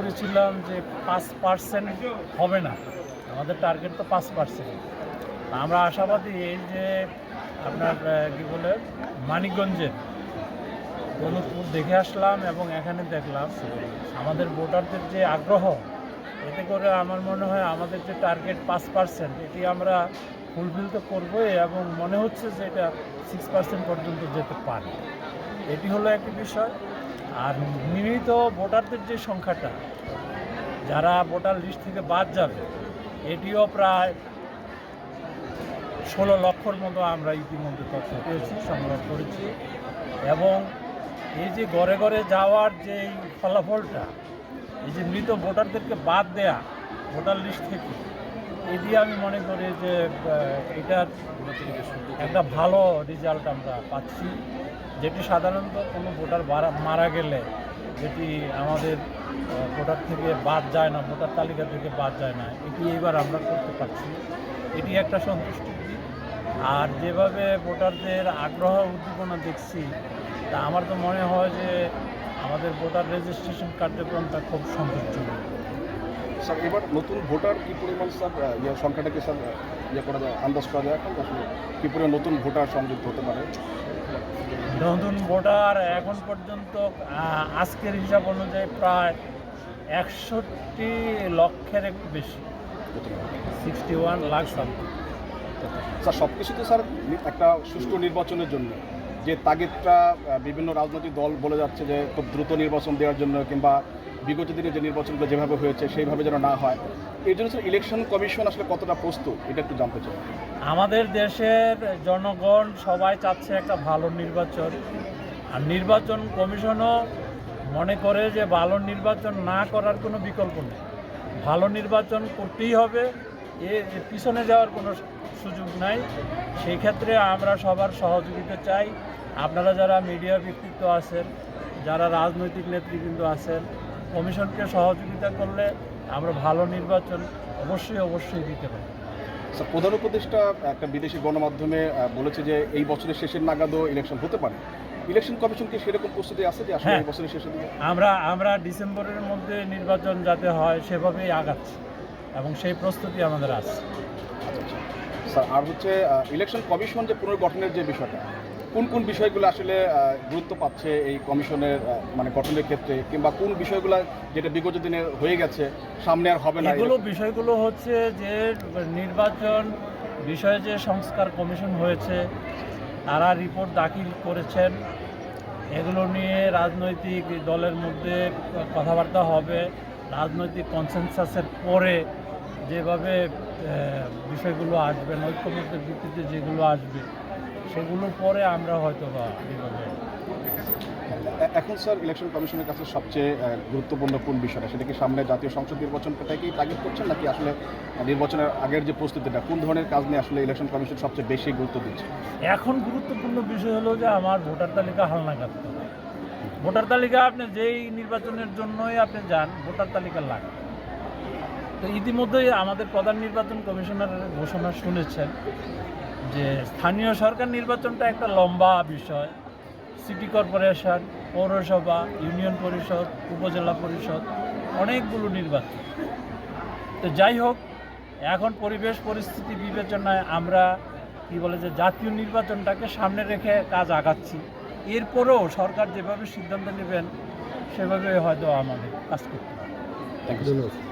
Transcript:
করেছিলাম যে পাঁচ পার্সেন্ট হবে না। আমাদের টার্গেট তো পাঁচ পার্সেন্ট আমরা আশাবাদী এই যে আপনার কী বলে মানিকগঞ্জের গণপুর দেখে আসলাম এবং এখানে দেখলাম আমাদের ভোটারদের যে আগ্রহ, এতে করে আমার মনে হয় আমাদের যে টার্গেট পাঁচ পার্সেন্ট এটি আমরা ফুলফিল তো করবোই এবং মনে হচ্ছে যে এটা সিক্স পার্সেন্ট পর্যন্ত যেতে পারে। এটি হলো একটি বিষয়। আর নিয়মিত ভোটারদের যে সংখ্যাটা যারা ভোটার লিস্ট থেকে বাদ যাবে এটিও প্রায় ষোলো লক্ষর মতো আমরা ইতিমধ্যে তথ্য পেয়েছি সংগ্রহ করেছি এবং এই যে ঘরে ঘরে যাওয়ার যে ফলাফলটা এই যে মৃত ভোটারদেরকে বাদ দেয়া ভোটার লিস্ট থেকে এ দিয়ে আমি মনে করি যে এটার একটা ভালো রেজাল্ট আমরা পাচ্ছি। যেটি সাধারণত কোনো ভোটার মারা গেলে যেটি আমাদের ভোটার থেকে বাদ যায় না, ভোটার তালিকা থেকে বাদ যায় না, এটি এবার আমরা করতে পারছি। এটি একটা সন্তুষ্টির দিক। আর যেভাবে ভোটারদের আগ্রহ উদ্দীপনা দেখছি, তা আমার তো মনে হয় যে আমাদের ভোটার রেজিস্ট্রেশন কার্যক্রমটা খুব স্যার, এবার নতুন ভোটার কি পরিমাণ, স্যার ইয়ে সংখ্যাটাকে, স্যার ইয়ে করা যায়, আন্দাজ করা যায় এখন? কি পরিমাণ নতুন ভোটার সংযুক্ত হতে পারে? নতুন ভোটার এখন পর্যন্ত আজকের হিসাব অনুযায়ী প্রায় একষট্টি লক্ষের একটু বেশি। সিক্সটি ওয়ান লাখ স্যার সব কিছু তো স্যার, একটা সুষ্ঠু নির্বাচনের জন্য। যে তাগিদটা বিভিন্ন রাজনৈতিক দল বলে যাচ্ছে যে খুব দ্রুত নির্বাচন দেওয়ার জন্য কিংবা বিগত দিনে যে নির্বাচনগুলো যেভাবে হয়েছে সেইভাবে যেন না হয় এই জন্য ইলেকশন কমিশন আসলে কতটা প্রস্তুত? এটা একটু জানতে চাই। আমাদের দেশের জনগণ সবাই চাচ্ছে একটা ভালো নির্বাচন। আর নির্বাচন কমিশনও মনে করে যে ভালো নির্বাচন না করার কোনো বিকল্প নেই। ভালো নির্বাচন করতেই হবে। এ পিছনে যাওয়ার কোনো সুযোগ নাই। সেই ক্ষেত্রে আমরা সবার সহযোগিতা চাই। আপনারা যারা মিডিয়া ব্যক্তিত্ব আছেন যারা রাজনৈতিক নেতৃবৃন্দ আছেন কমিশনকে সহযোগিতা করলে আমরা ভালো নির্বাচন অবশ্যই অবশ্যই দিতে পারি। প্রধান উপদেষ্টা একটা বিদেশি গণমাধ্যমে বলেছে যে এই বছরের শেষের নাগাদও ইলেকশন হতে পারে। ইলেকশন কমিশনকে সেরকম প্রস্তুতি আছে যে আসলে হ্যাঁ। এই বছরের শেষের দিকে? আমরা আমরা ডিসেম্বরের মধ্যে নির্বাচন যাতে হয় সেভাবেই আগাচ্ছি। এবং সেই প্রস্তুতি আমাদের আছে। স্যার আর হচ্ছে ইলেকশন কমিশন যে পুনর্গঠনের যে বিষয়টা কোন কোন বিষয়গুলো আসলে গুরুত্ব পাচ্ছে এই কমিশনের মানে গঠনের ক্ষেত্রে কিংবা কোন বিষয়গুলো যেটা বিগত দিনে হয়ে গেছে সামনে আর হবে না এগুলো বিষয়গুলো হচ্ছে যে নির্বাচন বিষয়ে যে সংস্কার কমিশন হয়েছে তারা রিপোর্ট দাখিল করেছেন। এগুলো নিয়ে রাজনৈতিক দলের মধ্যে কথাবার্তা হবে। রাজনৈতিক কনসেনসাসের পরে যেভাবে বিষয়গুলো আসবে ঐক্যমত্যের ভিত্তিতে যেগুলো আসবে সেগুলোর পরে আমরা হয়তো বা এভাবে এখন স্যার ইলেকশন কমিশনের কাছে সবচেয়ে গুরুত্বপূর্ণ কোন বিষয়টা? সেটা কি সামনে জাতীয় সংসদ নির্বাচনটাকেই তাগিদ করছেন নাকি আসলে নির্বাচনের আগের যে প্রস্তুতিটা কোন ধরনের কাজ নিয়ে আসলে ইলেকশন কমিশন সবচেয়ে বেশি গুরুত্ব দিচ্ছে? এখন গুরুত্বপূর্ণ বিষয় হলো যে আমার ভোটার তালিকা হালনাগাদ। করা ভোটার তালিকা আপনি যেই নির্বাচনের জন্যই আপনি যান, ভোটার তালিকা লাগে। তো ইতিমধ্যেই আমাদের প্রধান নির্বাচন কমিশনার ঘোষণা শুনেছেন যে স্থানীয় সরকার নির্বাচনটা একটা লম্বা বিষয়। সিটি কর্পোরেশন, পৌরসভা, ইউনিয়ন পরিষদ, উপজেলা পরিষদ, অনেকগুলো নির্বাচন। তো যাই হোক, এখন পরিবেশ, পরিস্থিতি বিবেচনায় আমরা কি বলে যে জাতীয় নির্বাচনটাকে সামনে রেখে কাজ আগাচ্ছি। এরপরেও সরকার যেভাবে সিদ্ধান্ত নেবেন সেভাবে হয়তো আমাদের কাজ করতে হবে।